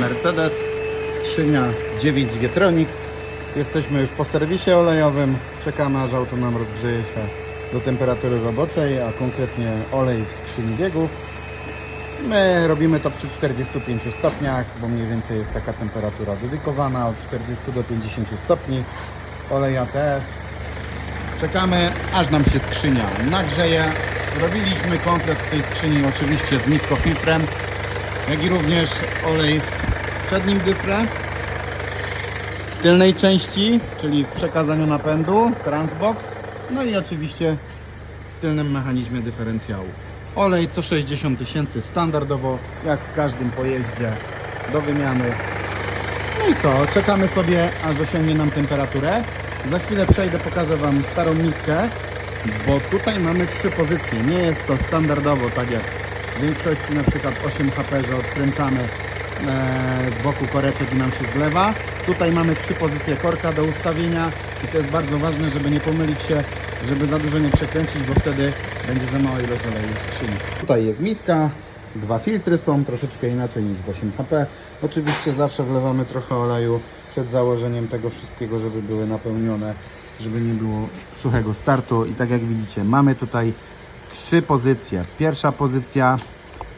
Mercedes, skrzynia 9G Tronic. Jesteśmy już po serwisie olejowym. Czekamy aż auto nam rozgrzeje się do temperatury roboczej, a konkretnie olej w skrzyni biegów. My robimy to przy 45 stopniach, bo mniej więcej jest taka temperatura dedykowana od 40 do 50 stopni. Olej ATF. Czekamy aż nam się skrzynia nagrzeje. Robiliśmy komplet w tej skrzyni oczywiście z miskofiltrem, jak i również olej w przednim dyfrze. W tylnej części, czyli w przekazaniu napędu, transbox, no i oczywiście w tylnym mechanizmie dyferencjału. Olej co 60 tysięcy standardowo, jak w każdym pojeździe do wymiany. No i co, czekamy sobie aż osiągnie nam temperaturę. Za chwilę przejdę, pokażę Wam starą miskę, bo tutaj mamy trzy pozycje. Nie jest to standardowo tak jak w większości na przykład 8 HP, że odkręcamy z boku koreczek i nam się zlewa. Tutaj mamy trzy pozycje korka do ustawienia i to jest bardzo ważne, żeby nie pomylić się, żeby za dużo nie przekręcić, bo wtedy będzie za mała ilość oleju w skrzyni. Tutaj jest miska, dwa filtry są troszeczkę inaczej niż w 8 HP. Oczywiście zawsze wlewamy trochę oleju przed założeniem tego wszystkiego, żeby były napełnione, żeby nie było suchego startu. I tak jak widzicie, mamy tutaj trzy pozycje. Pierwsza pozycja,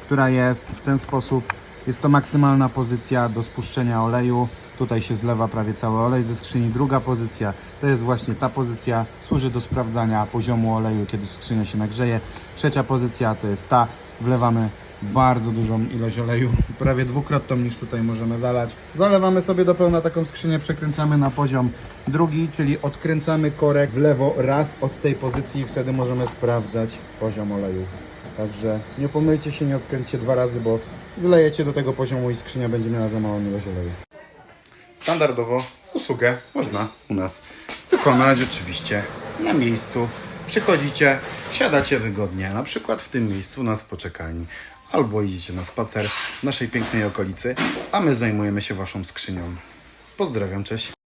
która jest w ten sposób, jest to maksymalna pozycja do spuszczenia oleju. Tutaj się zlewa prawie cały olej ze skrzyni. Druga pozycja to jest właśnie ta pozycja, służy do sprawdzania poziomu oleju, kiedy skrzynia się nagrzeje. Trzecia pozycja to jest ta, wlewamy bardzo dużą ilość oleju, prawie dwukrotną niż tutaj możemy zalać. Zalewamy sobie do pełna taką skrzynię, przekręcamy na poziom drugi, czyli odkręcamy korek w lewo raz od tej pozycji i wtedy możemy sprawdzać poziom oleju. Także nie pomylcie się, nie odkręćcie dwa razy, bo zlejecie do tego poziomu i skrzynia będzie miała za małą ilość oleju. Standardowo usługę można u nas wykonać oczywiście na miejscu. Przychodzicie, siadacie wygodnie, na przykład w tym miejscu nas poczekalni, albo idziecie na spacer w naszej pięknej okolicy, a my zajmujemy się Waszą skrzynią. Pozdrawiam, cześć.